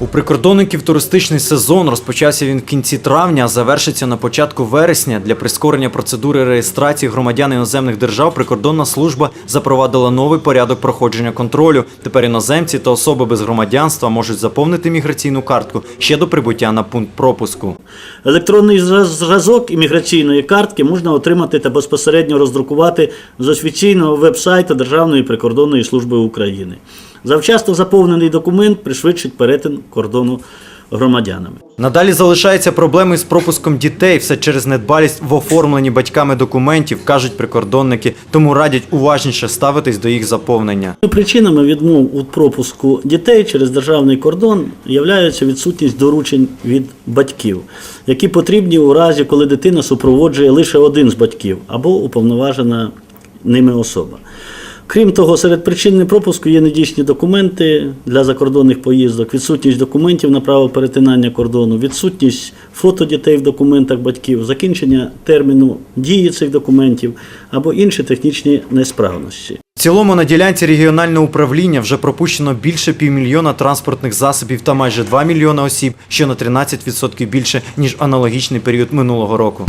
У прикордонників туристичний сезон розпочався він в кінці травня, а завершиться на початку вересня. Для прискорення процедури реєстрації громадян іноземних держав прикордонна служба запровадила новий порядок проходження контролю. Тепер іноземці та особи без громадянства можуть заповнити міграційну картку ще до прибуття на пункт пропуску. Електронний зразок імміграційної картки можна отримати та безпосередньо роздрукувати з офіційного веб-сайту Державної прикордонної служби України. Завчасно заповнений документ пришвидшить перетин кордону громадянами. Надалі залишаються проблеми з пропуском дітей, все через недбалість в оформленні батьками документів, кажуть прикордонники, тому радять уважніше ставитись до їх заповнення. Причинами відмов у пропуску дітей через державний кордон являється відсутність доручень від батьків, які потрібні у разі, коли дитина супроводжує лише один з батьків або уповноважена ними особа. Крім того, серед причин непропуску є недійсні документи для закордонних поїздок, відсутність документів на право перетинання кордону, відсутність фото дітей в документах батьків, закінчення терміну дії цих документів або інші технічні несправності. В цілому на ділянці регіонального управління вже пропущено більше півмільйона транспортних засобів та майже 2 мільйона осіб, що на 13% більше ніж аналогічний період минулого року.